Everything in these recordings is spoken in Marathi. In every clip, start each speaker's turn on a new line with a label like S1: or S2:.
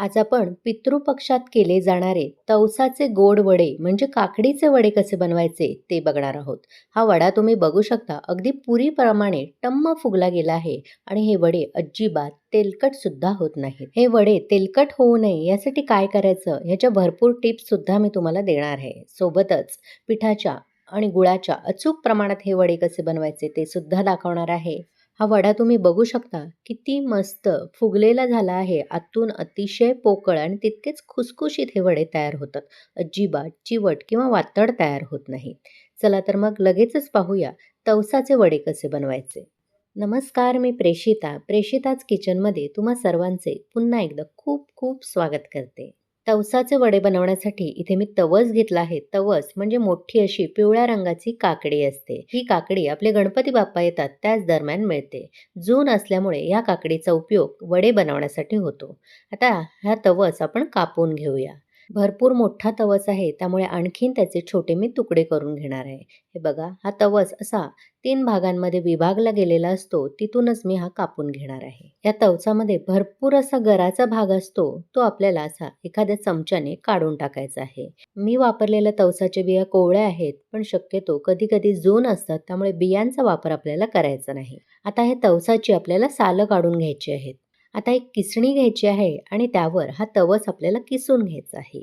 S1: आज आपण पितृपक्षात केले जाणारे तवसाचे गोड वडे म्हणजे काकडीचे वडे कसे बनवायचे ते बघणार आहोत. हा वडा तुम्ही बघू शकता अगदी पुरीप्रमाणे टम्म फुगला गेला आहे आणि हे वडे अजिबात तेलकट सुद्धा होत नाहीत. हे वडे तेलकट होऊ नये यासाठी काय करायचं? ह्याच्या भरपूर टिप्स सुद्धा मी तुम्हाला देणार आहे. सोबतच पिठाच्या आणि गुळाच्या अचूक प्रमाणात हे वडे कसे बनवायचे ते सुद्धा दाखवणार आहे. हा वडा तुम्ही बघू शकता. किती मस्त फुगलेला झाला आहे. आतून अतिशय पोकळ आणि तितकेच खुसखुशीत हे वडे तयार होतात. अजिबात चिवट किंवा वातड तयार होत नाही. चला तर मग लगेचच पाहूया तवसाचे वडे कसे बनवायचे. नमस्कार मी प्रेषिता. प्रेषिताच किचनमध्ये तुम्हा सर्वांचे पुन्हा एकदा खूप खूप स्वागत करते. तवसाचे वडे बनवण्यासाठी इथे मी तवस घेतला आहे. तवस म्हणजे मोठी अशी पिवळ्या रंगाची काकडी असते. ही काकडी आपले गणपती बाप्पा येतात त्याच दरम्यान मिळते. जून असल्यामुळे या काकडीचा उपयोग वडे बनवण्यासाठी होतो. आता हा तवस आपण कापून घेऊया. भरपूर मोठा तवस आहे त्यामुळे आणखीन त्याचे छोटे मी तुकडे करून घेणार आहे. हे बघा हा तवस असा तीन भागांमध्ये विभागला गेलेला असतो तिथूनच मी हा कापून घेणार आहे. या तवचामध्ये भरपूर असा गराचा भाग असतो तो आपल्याला असा एखाद्या चमच्याने काढून टाकायचा आहे. मी वापरलेल्या तवसाच्या बिया कोवळ्या आहेत पण शक्यतो कधी कधी जून असतात त्यामुळे बियांचा वापर आपल्याला करायचा नाही. आता हे तवसाची आपल्याला सालं काढून घ्यायची आहेत. आता एक किसणी घ्यायची आहे आणि त्यावर हा तवस आपल्याला किसून घ्यायचा आहे.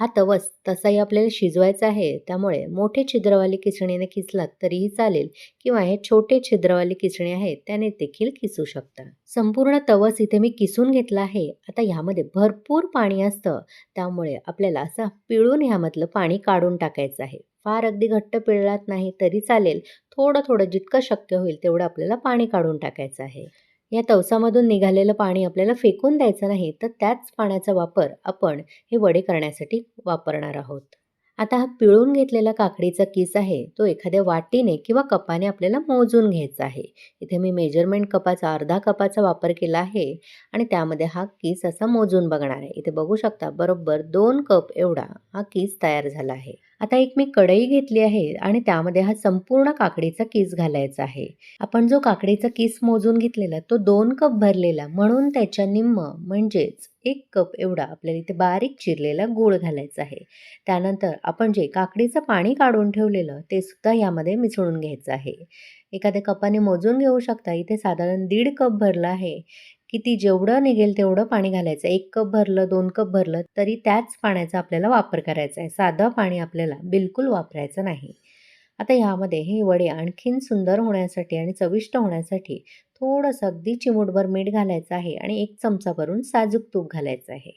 S1: हा तवस तसाही आपल्याला शिजवायचा आहे त्यामुळे मोठे छिद्रवाली किसणीने किसलात तरीही चालेल किंवा हे छोटे छिद्रवाली किसणी आहेत त्याने देखील किसू शकता. संपूर्ण तवस इथे मी किसून घेतला आहे. आता ह्यामध्ये भरपूर पाणी असतं त्यामुळे आपल्याला असं पिळून ह्यामधलं पाणी काढून टाकायचं आहे. फार अगदी घट्ट पिळलात नाही तरी चालेल थोडं थोडं जितकं शक्य होईल तेवढं आपल्याला पाणी काढून टाकायचं आहे. या तवसामधून निघालेलं पाणी आपल्याला फेकून द्यायचं नाही तर त्याच पाण्याचा वापर आपण हे वडे करण्यासाठी वापरणार आहोत. आता हा पिळून घेतलेला काकडीचा किस आहे तो एखाद्या वाटीने किंवा कपाने आपल्याला मोजून घ्यायचा आहे. इथे मी मेजरमेंट कपाचा अर्धा कपाचा वापर केला आहे आणि त्यामध्ये हा किस असा मोजून बघणार आहे. इथे बघू शकता बरोबर दोन कप एवढा हा किस तयार झाला आहे. आता एक मी कढई घेतली आहे आणि त्यामध्ये हा संपूर्ण काकडीचा किस घालायचा आहे. आपण जो काकडीचा किस मोजून घेतलेला तो दोन कप भरलेला म्हणून त्याच्या निम्म म्हणजेच एक कप एवढा आपल्याला इथे बारीक चिरलेला गूळ घालायचा आहे. त्यानंतर आपण जे काकडीचं पाणी काढून ठेवलेलं ते सुद्धा यामध्ये मिसळून घ्यायचं आहे. एखाद्या कपाने मोजून घेऊ शकता इथे साधारण दीड कप भरलं आहे. किती जेवढं निघेल तेवढं पाणी घालायचं. एक कप भरलं दोन कप भरलं तरी त्याच पाण्याचा आपल्याला वापर करायचा आहे. साधं पाणी आपल्याला बिलकुल वापरायचं नाही. आता ह्यामध्ये हे वडे आणखीन सुंदर होण्यासाठी आणि चविष्ट होण्यासाठी थोडंसं अगदी चिमूटभर मीठ घालायचं आहे आणि एक चमचा भरून साजूक तूप घालायचं आहे.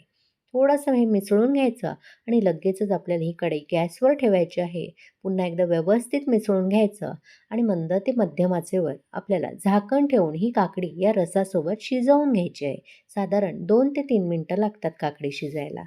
S1: थोडंसं हे मिसळून घ्यायचं आणि लगेचच आपल्याला ही कढई गॅसवर ठेवायची आहे. पुन्हा एकदा व्यवस्थित मिसळून घ्यायचं आणि मंद ते मध्यम आचेवर आपल्याला झाकण ठेवून ही काकडी या रसासोबत शिजवून घ्यायची आहे. साधारण दोन ते तीन मिनटं लागतात काकडी शिजायला.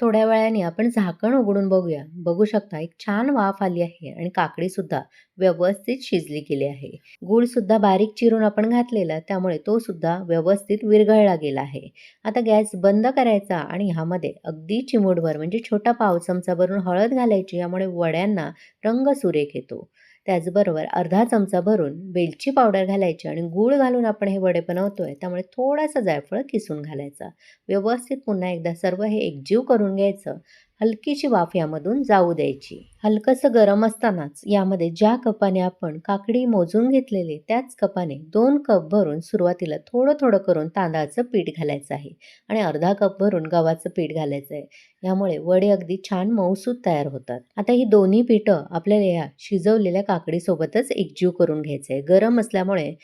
S1: थोड्या वेळाने आपण झाकण उघडून बघूया. बघू शकता एक छान वाफ आली आहे आणि काकडी सुद्धा व्यवस्थित शिजली गेली आहे. गूळसुद्धा बारीक चिरून आपण घातलेला त्यामुळे तो सुद्धा व्यवस्थित विरघळला गेला आहे. आता गॅस बंद करायचा आणि ह्यामध्ये अगदी चिमूटभर म्हणजे छोटा पाव चमचा भरून हळद घालायची यामुळे वड्यांना रंग सुरेख येतो. त्याचबरोबर अर्धा चमचा भरून वेलची पावडर घालायची आणि गूळ घालून आपण हे वडे बनवतोय त्यामुळे थोडासा जायफळ किसून घालायचा. व्यवस्थित पुन्हा एकदा सर्व हे एकजीव करून घ्यायचं. हलकीशी वाफ यामधून जाऊ द्यायची. हलकंसं गरम असतानाच यामध्ये ज्या कपाने आपण काकडी मोजून घेतलेली त्याच कपाने दोन कप भरून सुरुवातीला थोडं थोडं करून तांदळाचं पीठ घालायचं आहे आणि अर्धा कप भरून गव्हाचं पीठ घालायचं आहे. यामुळे वडे अगदी छान मऊसूत तयार होतात. आता ही दोन्ही पीठं आपल्याला या शिजवलेल्या काकडीसोबतच एकजीव करून घ्यायचं आहे. गरम असल्यामुळे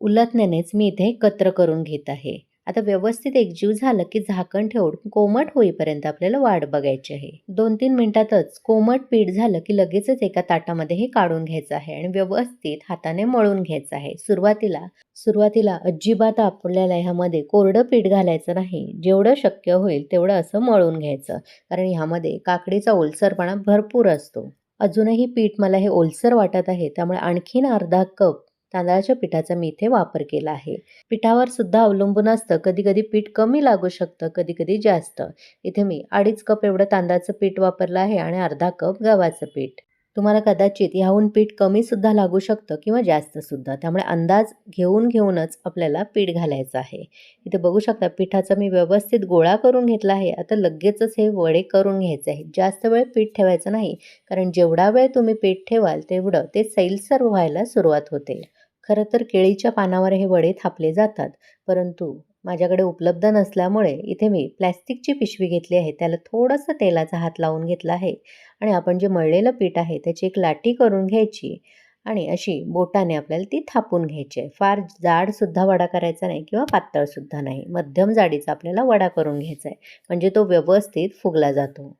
S1: उलटण्यानेच मी इथे एकत्र करून घेत आहे. आता व्यवस्थित एकजीव झालं की झाकण ठेवून कोमट होईपर्यंत आपल्याला वाट बघायची आहे. दोन तीन मिनिटातच कोमट पीठ झालं की लगेचच एका ताटामध्ये हे काढून घ्यायचं आहे आणि व्यवस्थित हाताने मळून घ्यायचं आहे. सुरुवातीला सुरुवातीला अजिबात आपल्याला ह्यामध्ये कोरडं पीठ घालायचं नाही. जेवढं शक्य होईल तेवढं असं मळून घ्यायचं. कारण ह्यामध्ये काकडीचा ओलसरपणा भरपूर असतो. अजूनही पीठ मला हे ओलसर वाटत आहे त्यामुळे आणखीन अर्धा कप तांदळाच्या पिठाचा मी इथे वापर केला आहे. पिठावर सुद्धा अवलंबून असतं. कधी कधी पीठ कमी लागू शकतं कधी कधी जास्त. इथे मी अडीच कप एवढं तांदळाचं पीठ वापरलं आहे आणि अर्धा कप गव्हाचं पीठ. तुम्हाला कदाचित ह्याहून पीठ कमीसुद्धा लागू शकतं किंवा जास्तसुद्धा त्यामुळे अंदाज घेऊन घेऊनच आपल्याला पीठ घालायचं आहे. इथे बघू शकता पिठाचा मी व्यवस्थित गोळा करून घेतला आहे. आता लगेचच हे वडे करून घ्यायचे आहेत. जास्त वेळ पीठ ठेवायचं नाही. कारण जेवढा वेळ तुम्ही पीठ ठेवाल तेवढं ते सैलसर व्हायला सुरुवात होते. खरं तर केळीच्या पानावर हे वडे थापले जातात परंतु माझ्याकडे उपलब्ध नसल्यामुळे इथे मी प्लॅस्टिकची पिशवी घेतली आहे त्याला थोडंसं तेलाचा हात लावून घेतला आहे आणि आपण जे मळलेलं पीठ आहे त्याची एक लाटी करून घ्यायची आणि अशी बोटाने आपल्याला ती थापून घ्यायची आहे. फार जाडसुद्धा वडा करायचा नाही किंवा पातळसुद्धा नाही मध्यम जाडीचा आपल्याला वडा करून घ्यायचा आहे म्हणजे तो व्यवस्थित फुगला जातो.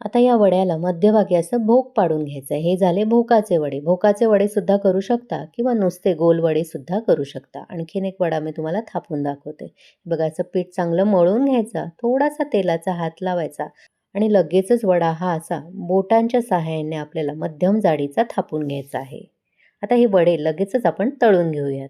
S1: आता या वड्याला मध्यभागी असं भोक पाडून घ्यायचं. आहे हे झाले भोकाचे वडे. भोकाचे वडेसुद्धा करू शकता किंवा नुसते गोल वडेसुद्धा करू शकता. आणखीन एक वडा मी तुम्हाला थापून दाखवते. बघा असं पीठ चांगलं मळून घ्यायचा. थोडासा तेलाचा हात लावायचा आणि लगेचच वडा हा असा बोटांच्या सहाय्याने आपल्याला मध्यम जाडीचा थापून घ्यायचा आहे. आता हे वडे लगेचच आपण तळून घेऊयात.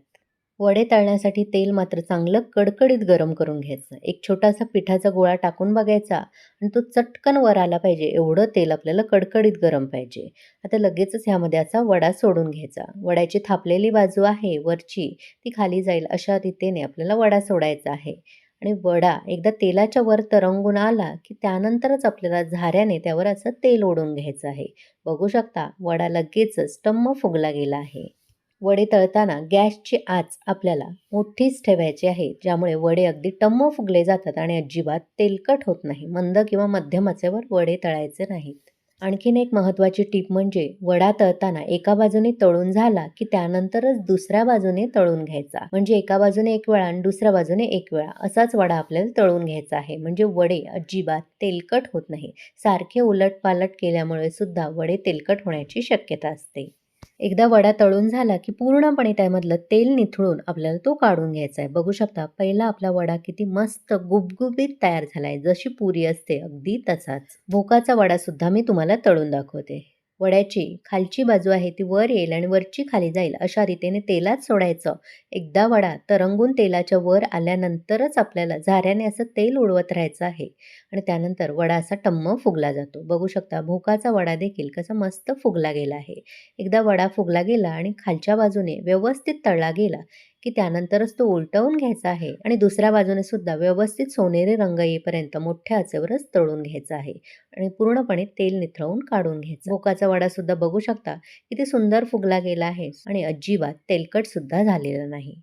S1: वडे तळण्यासाठी तेल मात्र चांगलं कडकडीत गरम करून घ्यायचं. एक छोटासा पिठाचा गोळा टाकून बघायचा आणि तो चटकन वर आला पाहिजे. एवढं तेल आपल्याला कडकडीत गरम पाहिजे. आता लगेचच ह्यामध्ये असा वडा सोडून घ्यायचा. वड्याची थापलेली बाजू आहे वरची ती खाली जाईल अशा रीतीने आपल्याला वडा सोडायचा आहे. आणि वडा एकदा तेलाच्या वर तरंगून आला की त्यानंतरच आपल्याला झाऱ्याने त्यावर असं तेल ओढून घ्यायचं आहे. बघू शकता वडा लगेचच टम्म फुगला गेला आहे. वडे तळताना गॅसची आच आपल्याला मोठीच ठेवायची आहे ज्यामुळे वडे अगदी टम्म फुगले जातात आणि अजिबात तेलकट होत नाही मंद किंवा मध्यम आचेवर वडे तळायचे नाहीत. आणखीन एक महत्त्वाची टीप म्हणजे वडा तळताना एका बाजूने तळून झाला की त्यानंतरच दुसऱ्या बाजूने तळून घ्यायचा. म्हणजे एका बाजूने एक वेळा आणि दुसऱ्या बाजूने एक वेळा. असाच वडा आपल्याला तळून घ्यायचा आहे. म्हणजे वडे अजिबात तेलकट होत नाही. सारखे उलट पालट केल्यामुळे सुद्धा वडे तेलकट होण्याची शक्यता असते. एकदा वडा तळून झाला की पूर्णपणे त्यामधलं तेल निथळून आपल्याला तो काढून घ्यायचा आहे. बघू शकता पहिला आपला वडा किती मस्त गुबगुबीत तयार झाला आहे. जशी पुरी असते अगदी तसाच. भोकाचा वडासुद्धा मी तुम्हाला तळून दाखवते. वड्याची खालची बाजू आहे ती वर येईल आणि वरची खाली जाईल. अशा रीतीने तेलात सोडायचं. एकदा वडा तरंगून तेलाच्या वर आल्यानंतरच आपल्याला झाऱ्याने असं तेल उडवत राहायचं आहे. आणि त्यानंतर वडा असा टम्म फुगला जातो. बघू शकता भोकाचा वडा देखील कसा मस्त फुगला गेला आहे. एकदा वडा फुगला गेला आणि खालच्या बाजूने व्यवस्थित तळला गेला की त्यानंतरच तो उलटवून घ्यायचा आहे आणि दुसऱ्या बाजूने सुद्धा व्यवस्थित सोनेरी रंग येईपर्यंत मोठ्या आचेवरच तळून घ्यायचा आहे आणि पूर्णपणे तेल निथळवून काढून घ्यायचा. भोकाचा वडा सुद्धा बघू शकता किती सुंदर फुगला गेला आहे आणि अजिबात तेलकट सुद्धा झालेला नाही.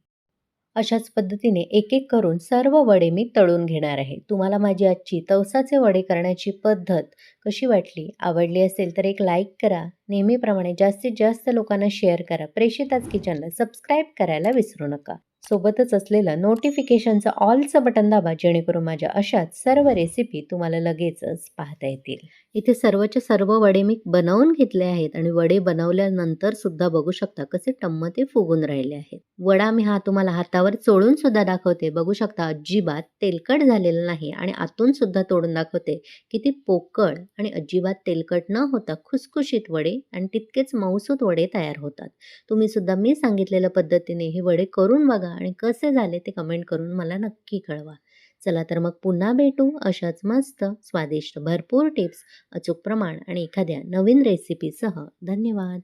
S1: अशाच पद्धतीने एक एक करून सर्व वडे मी तळून घेणार आहे. तुम्हाला माझी आजची तवसाचे वडे करण्याची पद्धत कशी वाटली आवडली असेल तर एक लाईक करा. नेहमीप्रमाणे जास्तीत जास्त लोकांना शेअर करा. प्रेषिताच किचनला सबस्क्राईब करायला विसरू नका. सोबतच असलेलं नोटिफिकेशनचं ऑलचं बटन दाबा जेणेकरून माझ्या अशाच सर्व रेसिपी तुम्हाला लगेचच पाहता येतील. इथे सर्वचे सर्व वडे मी बनवून घेतले आहेत आणि वडे बनवल्यानंतर सुद्धा बघू शकता कसे टम्म ते फुगून राहिले आहेत. वडा मी हा तुम्हाला हातावर चोळून सुद्धा दाखवते. बघू शकता अजिबात तेलकट झालेला नाही आणि आतून सुद्धा तोडून दाखवते किती पोकळ आणि अजिबात तेलकट न होता खुसखुशीत वडे आणि तितकेच मऊसूत वडे तयार होतात. तुम्ही सुद्धा मी सांगितलेल्या पद्धतीने हे वडे करून बघा आणि कसे झाले ते कमेंट करून मला नक्की कळवा. चला तर मग पुन्हा भेटू अशाच मस्त स्वादिष्ट भरपूर टिप्स अचूक प्रमाण आणि एखाद्या नवीन रेसिपीसह धन्यवाद.